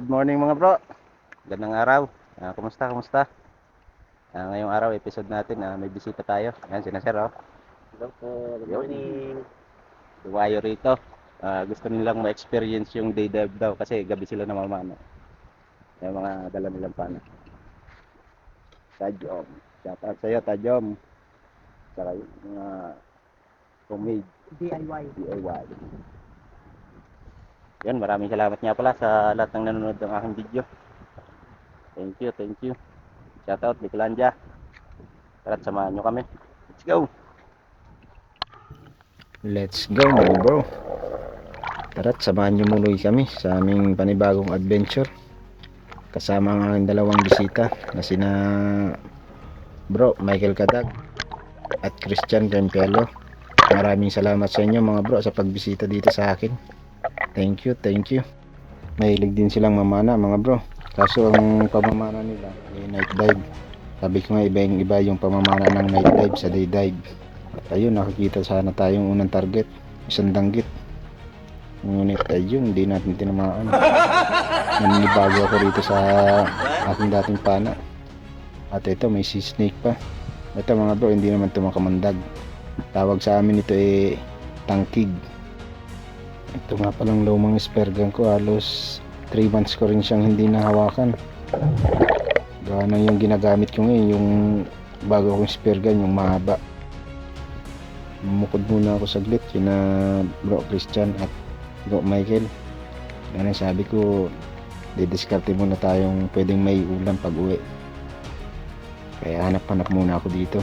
Good morning mga bro. Gandang araw. Ah, kumusta, kumusta? Ah, ngayong araw, episode natin, ah, may bisita tayo. Ayan, sina Sir, oh. Hello po, good morning. Duwayo rito. Ah, gusto nilang ma-experience yung day dive daw kasi gabi sila namamana. Yung mga dala nilang pana. Tajom. Shout out sa'yo, Tajom. Saka yung mga homemade DIY. DIY. Yan, maraming salamat nga pala sa lahat ng nanonood ng aking video. Thank you, thank you. Shout out, Bicolanja. Tara't samahan nyo kami. Let's go! Let's go mga bro. Tara't samahan nyo muli kami sa aming panibagong adventure. Kasama ang aking dalawang bisita na sina bro Michael Kadag at Christian Rempelo. Maraming salamat sa inyo mga bro sa pagbisita dito sa akin. Thank you, thank you. Mahilig din silang mamana mga bro. Kaso ang pamamana nila ay night dive. Sabi ko nga iba yung iba yung pamamana ng night dive sa day dive. At ayun, nakakita sana tayong unang target. Isang danggit. Ngunit ayun, hindi natin tinamaan. Naninibago ako rito sa aking dating pana. At ito, may sea snake pa. Ito mga bro, hindi naman ito makamandag. Tawag sa amin ito eh, tangkig. Ito nga palang lumang espergan ko, halos 3 months ko rin siyang hindi nahawakan. Gawa na yung ginagamit ko ngayon, yung bago kong espergan, yung mahaba. Mumukod muna ako saglit, yun na bro Christian at bro Michael. Ganun sabi ko, didiskarte muna tayong pwedeng may ulam pag uwi. Kaya hanap-hanap muna ako dito.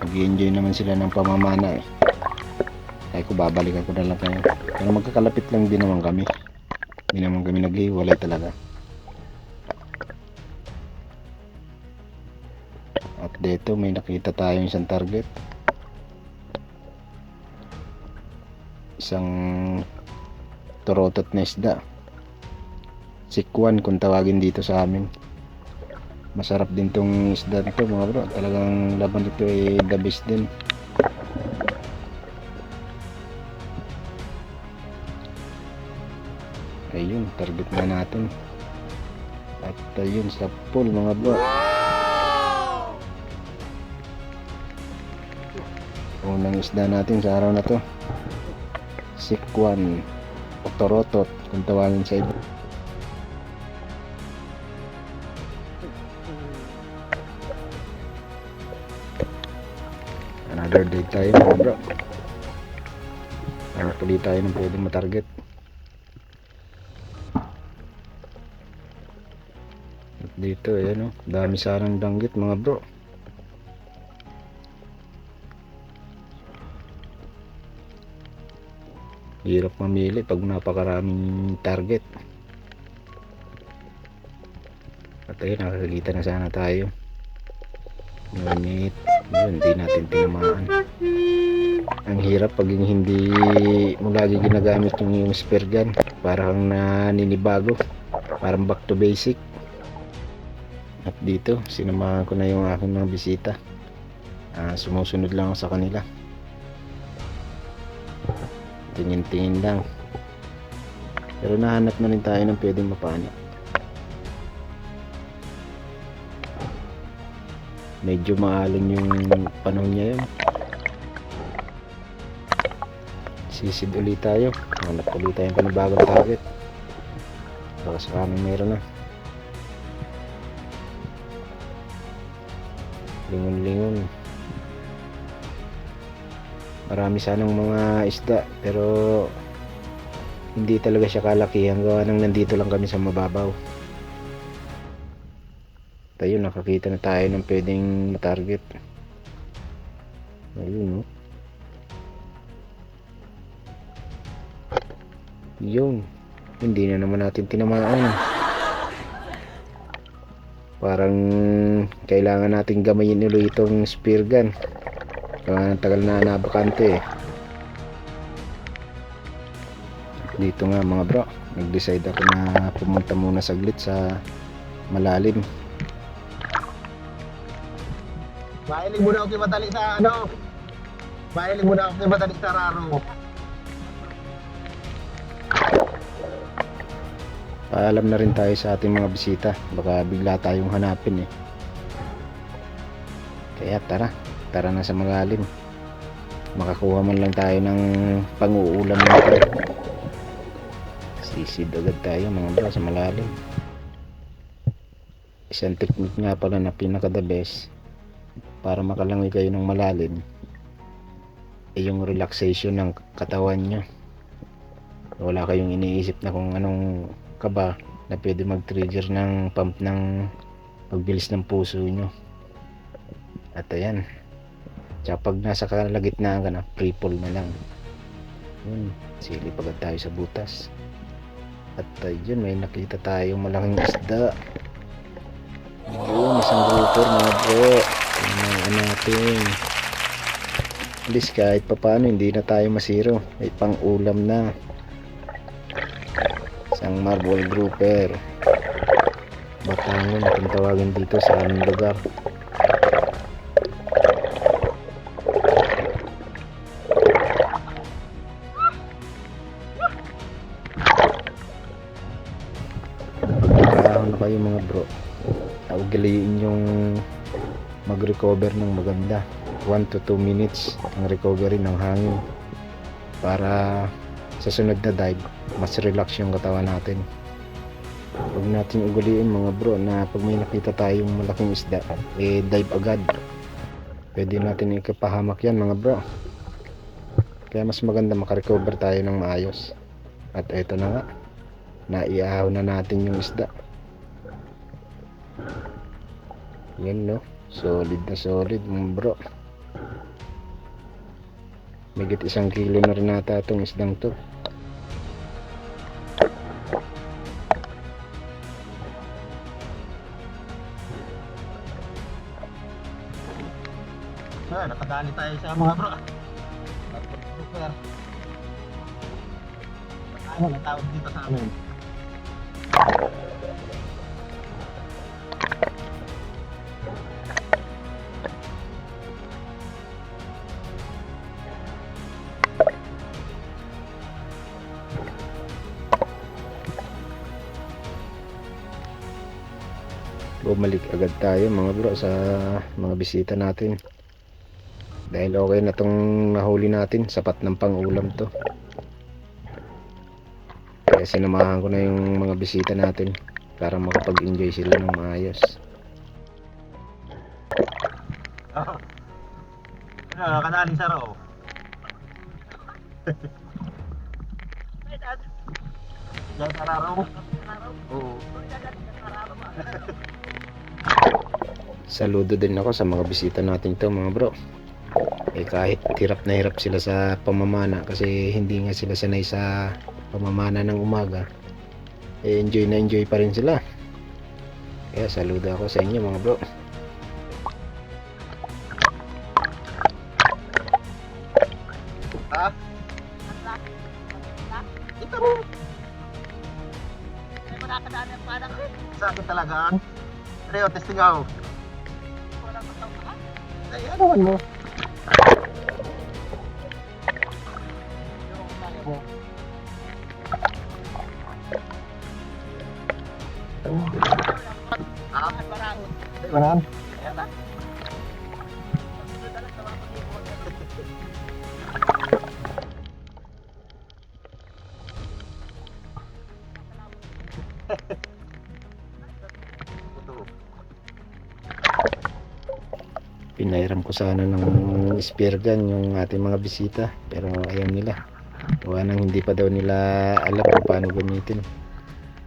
Mag-enjoy naman sila ng pamamana eh. Kaya ko babalikan ko na lang kayo. Pero magkakalapit lang din naman kami. Hindi naman kami naghiwalay talaga. At dito may nakita tayong isang target. Isang torotot na isda. Sikwan kung tawagin dito sa amin. Masarap din tong isda nito mga bro. Talagang laban nito ay the best din. Ayun, target na natin. At ayun sa pool mga bro. Unang isda natin sa araw na to. Sikwan o torotot kung tawagin sa iba. Another day tayo mga bro. Hanap ulit tayo ng pwedeng matarget. Dito, ayan o. Dami sanang danggit mga bro. Hirap mamili pag napakaraming target. At ayun, nakakita na sana tayo. Ngunit, yun, hindi natin tinamaan. Ang hirap pag hindi mo lagi ginagamit yung, spear gun. Parang naninibago. Parang back to basic. At dito, sinamahan ko na yung aking mga bisita. Ah, sumusunod lang ako sa kanila. Tingin-tingin lang. Pero nahanap na rin tayo ng pwedeng mapana. Medyo maalon yung panahon niya yun. Sisid ulit tayo. Hanap ulit tayong panibagong target. Baka sa amin meron na. Lingon-lingon. Marami sanang mga isda pero hindi talaga siya kalakihan gawa nang nandito lang kami sa mababaw. Tayo nakakita na tayo ng pwedeng matarget. Ayun no? Yun. Hindi na naman natin tinamaan parang kailangan natin gamayin ulit itong spear gun kaya tagal na nabakante eh dito nga mga bro nag decide ako na pumunta muna saglit sa malalim Mahilig muna ako kay Matali sa ano. Mahilig muna ako kay Matali sa Raro. Paalam na rin tayo sa ating mga bisita. Baka bigla tayong hanapin eh. Kaya tara tara na sa malalim. Makakuha man lang tayo ng pang-uulam natin sisid agad tayo mga bro sa malalim. Isang technique nga pala na pinaka the best para makalangoy kayo ng malalim ay yung relaxation ng katawan nyo. Wala kayong iniisip na kung anong kaba na pwede mag-trigger ng pump ng pagbilis ng puso nyo? At ayan. Tsaka pag nasa kalagitnaan ka na free fall na lang. Yun silip agad tayo sa butas. At ayun may nakita tayong malaking isda. Yun isang grouper mga bro. Tingnan natin. At least kahit papano hindi na tayo masiro. May pang ulam na isang marble grouper. Batangon kung tawagin dito sa aming lugar. Pagkakahon na kayo mga bro. Ugaliin yung mag-recover ng maganda. 1 to 2 minutes ang recovery ng hangin para sa sunod na dive mas relax yung katawan natin. Huwag natin ugaliin mga bro na pag may nakita tayong malaking isda eh dive agad. Pwede natin ikapahamak yan mga bro. Kaya mas maganda makarecover tayo ng maayos. At eto na nga naiahaw na natin yung isda. Yan no? Solid na solid mga bro. Megit isang kilo na rin nata itong isdang to Nakadali tayo sa mga bro. Super. Ano ang tawag dito sa amin? bumalik agad tayo mga bro sa mga bisita natin dahil okay na tong nahuli natin sapat ng pangulam to kaya sinamahan ko na yung mga bisita natin para makapag enjoy sila ng maayos Oh. Ano, nakadali sa ro. Diyan sa raro. Oo. saludo din ako sa mga bisita natin to mga bro eh kahit hirap na hirap sila sa pamamana kasi hindi nga sila sanay sa pamamana ng umaga eh enjoy na enjoy pa rin sila kaya saludo ako sa inyo mga bro Ha? Ito mo. Sakit talaga. Reo, testing ako. Manan. Pinairam ko sana ng spear gun yung ating mga bisita pero ayaw nila. Gawa nang hindi pa daw nila alam kung paano gamitin.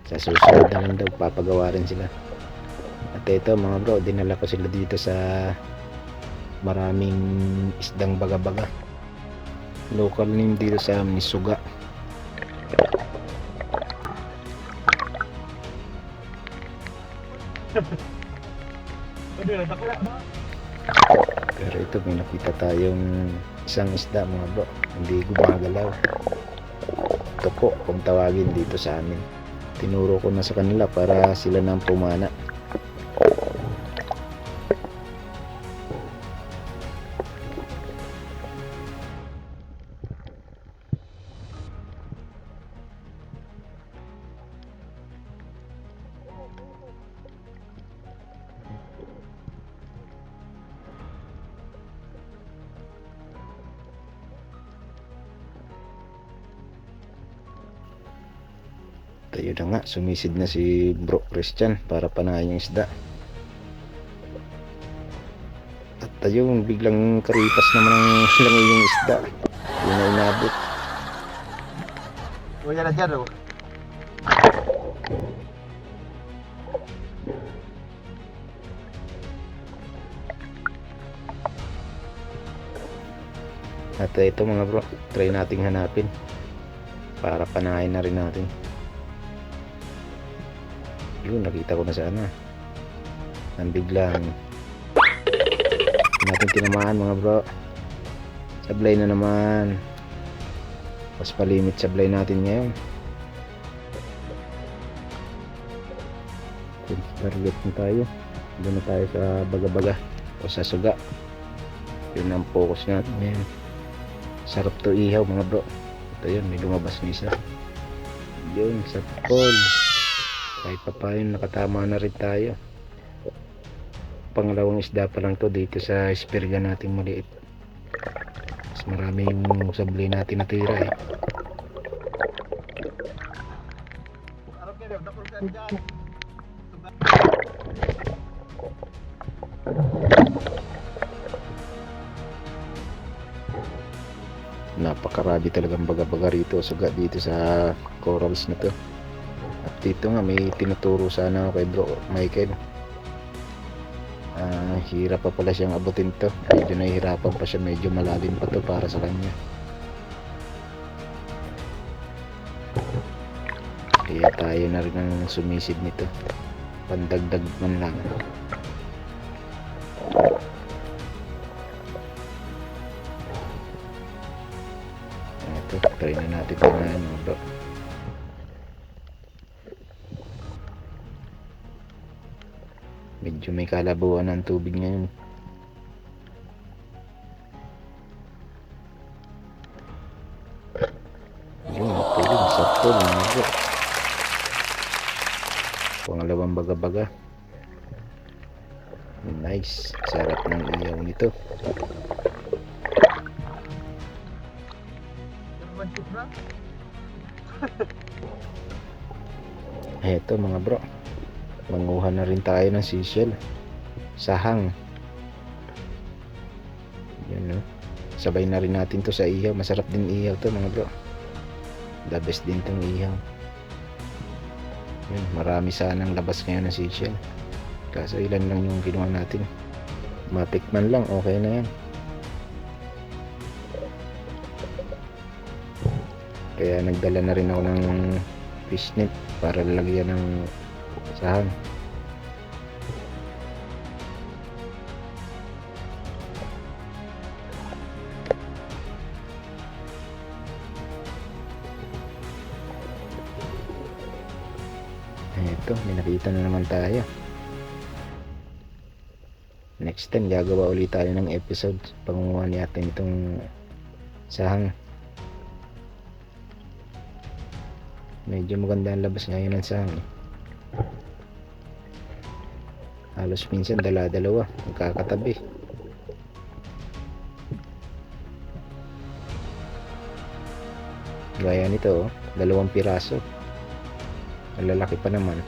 Sa susunod na lang daw papagawa rin sila at ito mga bro dinala ko sila dito sa maraming isdang baga-baga local name dito sa amin is suga Pero ito may nakita tayong isang isda mga bro. Hindi gumagalaw. Toko kung tawagin dito sa amin. Tinuro ko na sa kanila para sila nang pumana. Tayo na nga, sumisid na si Bro Christian para panahin yung isda. At tayo, biglang karipas naman ang lang yung isda. Hindi na inabot. Yan na dyan oh. At ito mga bro, try nating hanapin. Para panahin na rin natin. Yun, nakita ko na sana. Nang biglang natin tinamaan mga bro. Sablay na naman. Mas palimit sablay natin ngayon. Target na tayo. Doon na tayo sa baga-baga o sa suga. Yun ang focus natin ngayon. Sarap to ihaw mga bro. Ito yun, may lumabas na isa. Yun, sa pool. Kahit pa paano, nakatama na rin tayo. Pangalawang isda pa lang to dito sa espirga natin maliit. Mas marami yung sablay natin natira eh. Napakarami talagang baga-baga rito. Suga dito sa corals na to. At dito nga may tinuturo sana ako kay bro Michael. Ah, hirap pa pala siyang abutin to. Medyo nahihirapan pa siya. Medyo malalim pa to para sa kanya. Kaya tayo na rin ang sumisid nito. Pandagdag man lang. Ito, try na natin na ano bro. Medyo may kalabuan ng tubig ngayon. Yun, ito yun, sa pool, mga. Pangalawang baga-baga. Nice, sarap ng iyaw nito. Supra. Eto mga bro. Manguha na rin tayo ng seashell. Sahang. Yan no. Sabay na rin natin to sa ihaw. Masarap din ihaw to mga bro. The best din tong ihaw. Yun, marami sanang labas ngayon ng seashell. Kaso ilan lang yung kinuha natin. Matikman lang, okay na yan. Kaya nagdala na rin ako ng fishnet para lalagyan ng sahang. Ito, may nakita na naman tayo. Next time, gagawa ulit tayo ng episode. Pangunguha natin itong sahang. Medyo maganda ang labas ngayon ng sahang. eh. Halos minsan dala-dalawa, magkakatabi. Gaya nito, dalawang piraso. Ang lalaki pa naman.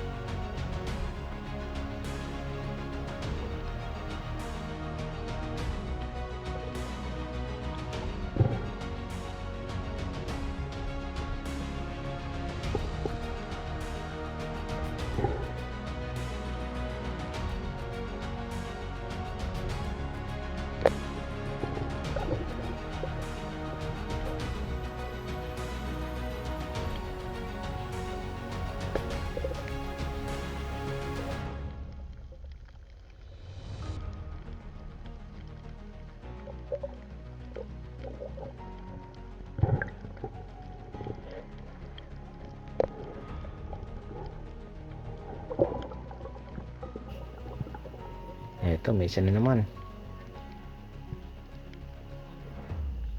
Eto, may isa na naman.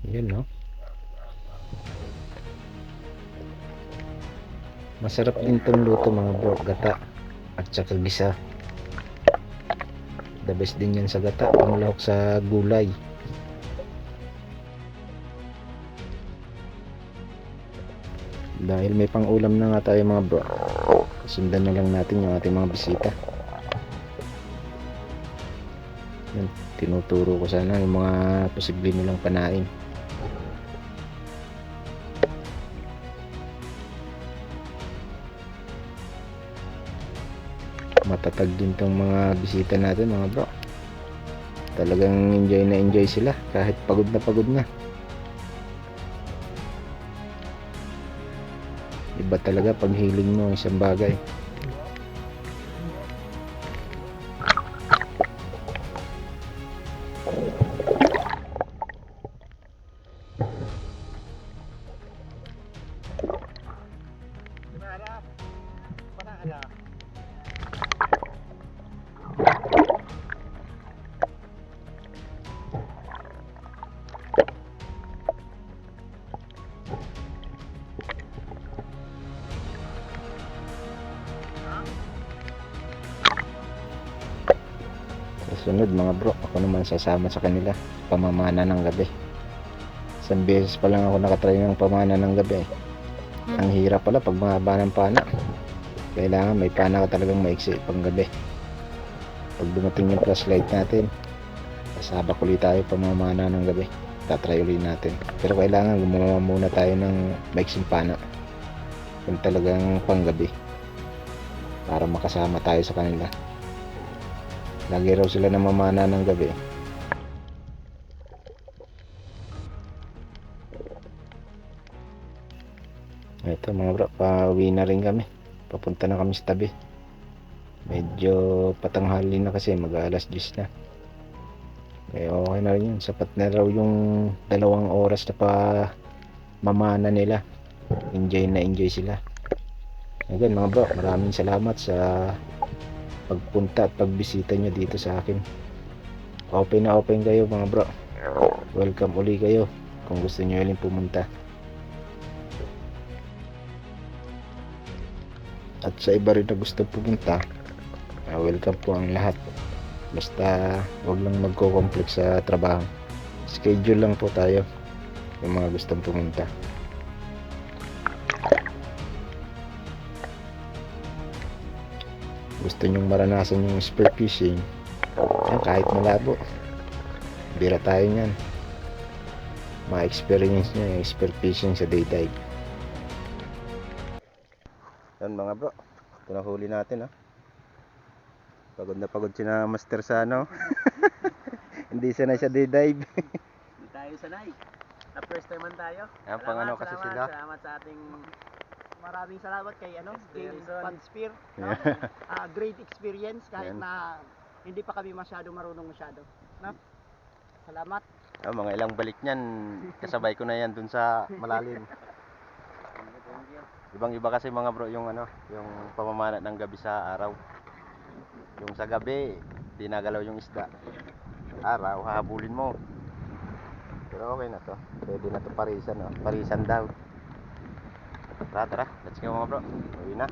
Yun, no? Masarap din tong luto mga bro, gata at saka gisa. The best din yan sa gata, panglahok sa gulay. Dahil may pang ulam na nga tayo mga bro. Sundan na lang natin yung ating mga bisita. Tinuturo ko sana yung mga posible nilang panain. Matatag din tong mga bisita natin mga bro. Talagang enjoy na enjoy sila kahit pagod na pagod na. Iba talaga pag hiling mo ang isang bagay. Sa sunod mga bro, ako naman sasama sa kanila. Pamamana ng gabi. Isang beses pa lang ako nakatry ng pamana ng gabi. Ang hirap pala pag mahaba ng pana. Kailangan may pana ka talagang maiksi pang gabi. Pag dumating yung flashlight natin, sasabak ulit tayo pamamana ng gabi. Tatry ulit natin. Pero kailangan gumawa muna tayo ng maiksing pana. Kung talagang panggabi. Para makasama tayo sa kanila. Lagi raw sila namamana ng gabi. Ito mga bro, pauwi na rin kami. Papunta na kami sa tabi. Medyo patanghali na kasi, mag alas 10 na. Kaya okay na rin yun. Sapat na raw yung dalawang oras na pa mamana nila. Enjoy na enjoy sila. Again mga bro, maraming salamat sa pagpunta at pagbisita nyo dito sa akin. Open na open kayo mga bro. Welcome uli kayo kung gusto nyo ulit pumunta. At sa iba rin na gusto pumunta, ah, welcome po ang lahat. Basta wag lang magko-complex sa trabaho. Schedule lang po tayo yung mga gustong pumunta. gusto nyong maranasan yung spear fishing yan, kahit malabo bira tayo nyan ma-experience nyo yung spear fishing sa day dive yan mga bro ito na huli natin ha pagod na pagod si na master sa ano hindi sanay sa day dive Hindi tayo sanay. Na first time man tayo. Yan, pang ano kasi salamat, sila. Salamat sa ating maraming salamat kay ano, kay Stevenson. Pan Spear. No? Ah, great experience kahit Yan. na hindi pa kami masyado marunong masyado. No? Salamat. Ah, mga ilang balik niyan kasabay ko na yan dun sa malalim ibang iba kasi mga bro yung ano yung pamamana ng gabi sa araw. Yung sa gabi di nagalaw yung isda. Araw hahabulin mo. Pero okay na to. Pwede na to parisan no? parisan daw. Tara tara. Let's go mga bro. Uwi na